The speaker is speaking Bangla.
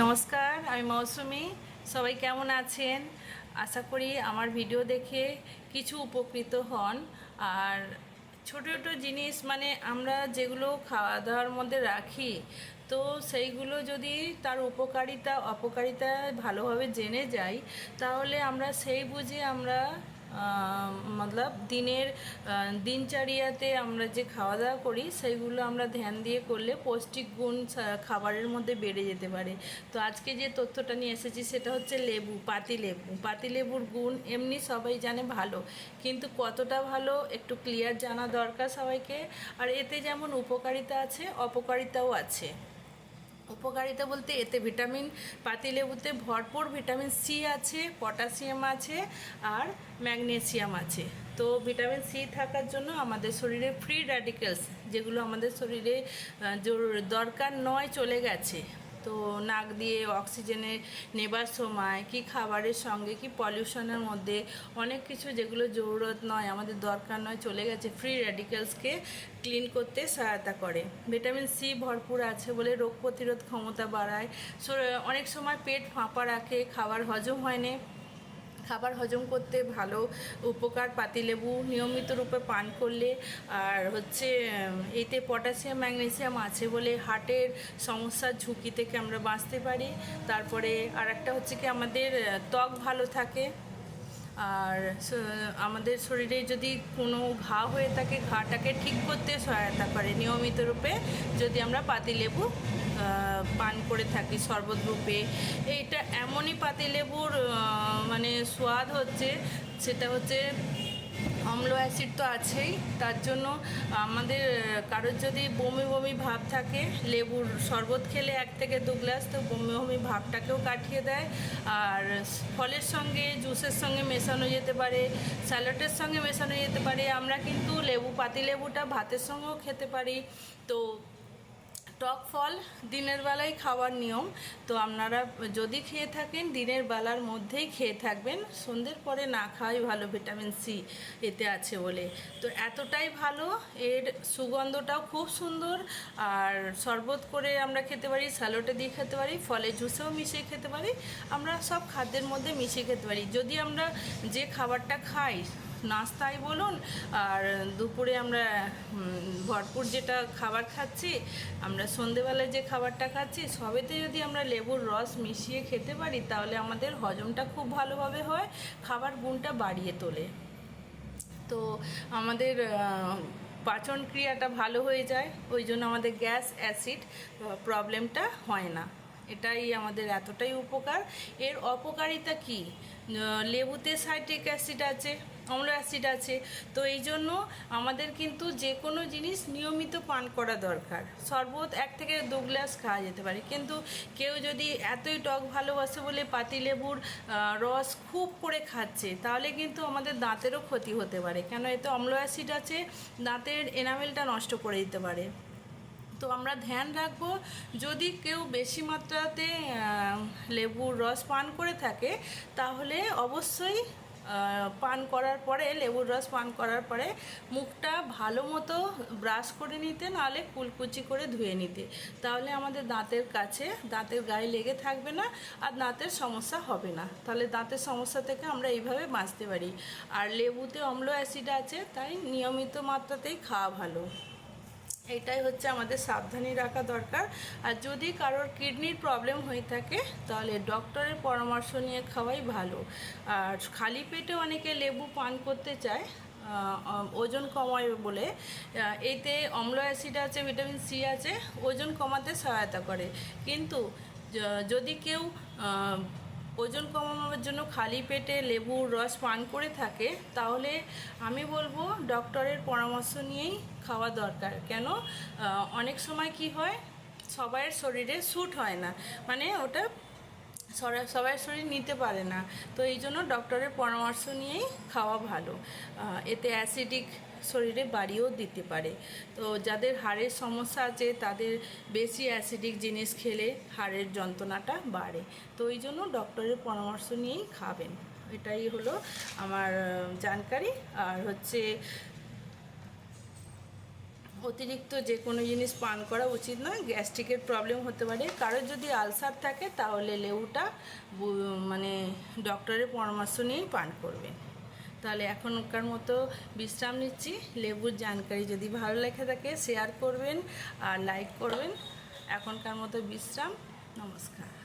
নমস্কার, আমি মৌসুমি। সবাই কেমন আছেন? আশা করি আমার ভিডিও দেখে কিছু উপকৃত হন। আর ছোটো ছোটো জিনিস মানে আমরা যেগুলো খাওয়া দাওয়ার মধ্যে রাখি, তো সেইগুলো যদি তার উপকারিতা, অপকারিতা ভালোভাবে জেনে যাই, তাহলে আমরা সেই বুঝে আমরা মতলব দিনের দিনচর্যাতে আমরা যে খাওয়া দাওয়া করি, সেইগুলো আমরা ধ্যান দিয়ে করলে পৌষ্টিক গুণ খাবারের মধ্যে বেড়ে যেতে পারে। তো আজকে যে তথ্যটা নিয়ে এসেছি, সেটা হচ্ছে লেবু, পাতি লেবু। পাতি লেবুর গুণ এমনি সবাই জানে ভালো, কিন্তু কতটা ভালো একটু ক্লিয়ার জানা দরকার সবাইকে। আর এতে যেমন উপকারিতা আছে, অপকারিতাও আছে। উপকারিতা বলতে এতে ভিটামিন, পাতিলেবুতে ভরপুর ভিটামিন সি আছে, পটাশিয়াম আছে আর ম্যাগনেসিয়াম আছে। তো ভিটামিন সি থাকার জন্য আমাদের শরীরে ফ্রি র্যাডিক্যালস যেগুলো আমাদের শরীরে দরকার নয় চলে গেছে। তো নাক দিয়ে অক্সিজেনে নেবার সময়, কি খাবারের সঙ্গে, কি পলিউশনের মধ্যে, অনেক কিছু যেগুলো জরুরত নয়, আমাদের দরকার নয়, চলে গেছে। ফ্রি র্যাডিক্যালসকে ক্লিন করতে সহায়তা করে। ভিটামিন সি ভরপুর আছে বলে রোগ প্রতিরোধ ক্ষমতা বাড়ায়। অনেক সময় পেট ফাঁপা রাখে, খাবার হজম হয় না। খাবার হজম করতে ভালো উপকার, পাতিলেবু নিয়মিত রূপে পান করলে। আর হচ্ছে এতে পটাশিয়াম, ম্যাগনেসিয়াম আছে বলে হার্টের সমস্যার ঝুঁকি থেকে আমরা বাঁচতে পারি। তারপরে আর একটা হচ্ছে কি, আমাদের ত্বক ভালো থাকে। আর আমাদের শরীরে যদি কোনো ঘা হয়ে থাকে, ঘাটাকে ঠিক করতে সহায়তা করে নিয়মিত রূপে। যদি আমরা পাতিলেবু পান করে থাকি শরবত রূপে। এইটা এমনই পাতিলেবুর মানে স্বাদ হচ্ছে, সেটা হচ্ছে অম্ল অ্যাসিড তো আছেই, তার জন্য আমাদের কারোর যদি বমি বমি ভাব থাকে, লেবুর শরবত খেলে এক থেকে দু গ্লাস তো বমি বমি ভাবটাকেও কাটিয়ে দেয়। আর ফলের সঙ্গে, জুসের সঙ্গে মেশানো যেতে পারে, স্যালাডের সঙ্গে মেশানো যেতে পারে। আমরা কিন্তু লেবু পাতি লেবুটা ভাতের সঙ্গেও খেতে পারি। তো টক ফল, দিনের বেলায় খাওয়ার নিয়ম। তো আপনারা যদি খেয়ে থাকেন, দিনের বেলার মধ্যেই খেয়ে থাকবেন। সন্ধ্যের পরে না খাওয়াই ভালো, ভিটামিন সি এতে আছে বলে। তো এতটাই ভালো, এর সুগন্ধটাও খুব সুন্দর। আর শরবত করে আমরা খেতে পারি স্যালোটে দিয়ে খেতে পারি ফলে জুসেও মিশিয়ে খেতে পারি। আমরা সব খাদ্যের মধ্যে মিশিয়ে খেতে পারি। যদি আমরা যে খাবারটা খাই নাস্তায় বলুন, আর দুপুরে আমরা ভরপুর যেটা খাবার খাচ্ছি, আমরা সন্ধেবেলায় যে খাবারটা খাচ্ছি, সবেতে যদি আমরা লেবুর রস মিশিয়ে খেতে পারি, তাহলে আমাদের হজমটা খুব ভালোভাবে হয়, খাবার গুণটা বাড়িয়ে তোলে। তো আমাদের পাচন ক্রিয়াটা ভালো হয়ে যায়, ওই জন্য আমাদের গ্যাস, অ্যাসিড প্রবলেমটা হয় না। এটাই আমাদের এতটাই উপকার। এর অপকারিতা কি? লেবুতে সাইট্রিক অ্যাসিড আছে, অম্ল অ্যাসিড আছে, তো এই জন্য আমাদের কিন্তু যে কোনো জিনিস নিয়মিত পান করা দরকার। শরবত এক থেকে দু গ্লাস খাওয়া যেতে পারে, কিন্তু কেউ যদি এতই টক ভালোবাসে বলে পাতিলেবুর রস খুব করে খাচ্ছে, তাহলে কিন্তু আমাদের দাঁতেরও ক্ষতি হতে পারে। কেন? এতে অম্ল অ্যাসিড আছে, দাঁতের এনামেলটা নষ্ট করে দিতে পারে। তো আমরা ধ্যান রাখব। যদি কেউ বেশি মাত্রাতে লেবুর রস পান করে থাকে, তাহলে অবশ্যই পান করার পরে, লেবুর রস পান করার পরে মুখটা ভালো মতো ব্রাশ করে নিতে, নাহলে কুলকুচি করে ধুয়ে নিতে। তাহলে আমাদের দাঁতের কাছে, দাঁতের গায়ে লেগে থাকবে না, আর দাঁতের সমস্যা হবে না। তাহলে দাঁতের সমস্যা থেকে আমরা এইভাবে বাঁচতে পারি। আর লেবুতে অম্ল অ্যাসিড আছে, তাই নিয়মিত মাত্রাতেই খাওয়া ভালো। এটাই হচ্ছে আমাদের সাবধানী রাখা দরকার। আর যদি কারোর কিডনির প্রবলেম হয়ে থাকে, তাহলে ডক্টরের পরামর্শ নিয়ে খাওয়াই ভালো। আর খালি পেটে অনেকে লেবু পান করতে চায় ওজন কমায় বলে। এতে অম্ল অ্যাসিড আছে, ভিটামিন সি আছে, ওজন কমাতে সহায়তা করে। কিন্তু যদি কেউ ওজন কমানোর জন্য খালি পেটে লেবুর রস পান করে থাকে, তাহলে আমি বলব ডক্টরের পরামর্শ নিয়েই খাওয়া দরকার। কেন? অনেক সময় কি হয়? সবাইয়ের শরীরে স্যুট হয় না। মানে ওটা সবার শরীর নিতে পারে না। তো এই জন্য ডক্টরের পরামর্শ নিয়েই খাওয়া ভালো। এতে অ্যাসিডিক শরীরে বাড়িয়েও দিতে পারে। তো যাদের হাড়ের সমস্যা আছে, তাদের বেশি অ্যাসিডিক জিনিস খেলে হাড়ের যন্ত্রণাটা বাড়ে। তো ওই জন্য ডক্টরের পরামর্শ নিয়েই খাবেন। এটাই হলো আমার জানকারি। আর হচ্ছে অতিরিক্ত যে কোনো জিনিস পান করা উচিত নয়। গ্যাস্ট্রিকের প্রবলেম হতে পারে। কারোর যদি আলসার থাকে, তাহলে লেবুটা মানে ডক্টরের পরামর্শ নিয়েই পান করবেন। তাহলে এখনকার মতো বিশ্রাম নিচ্ছি। লেবুর জানকারি যদি ভালো লেগে থাকে শেয়ার করবেন আর লাইক করবেন। এখনকার মতো বিশ্রাম। নমস্কার।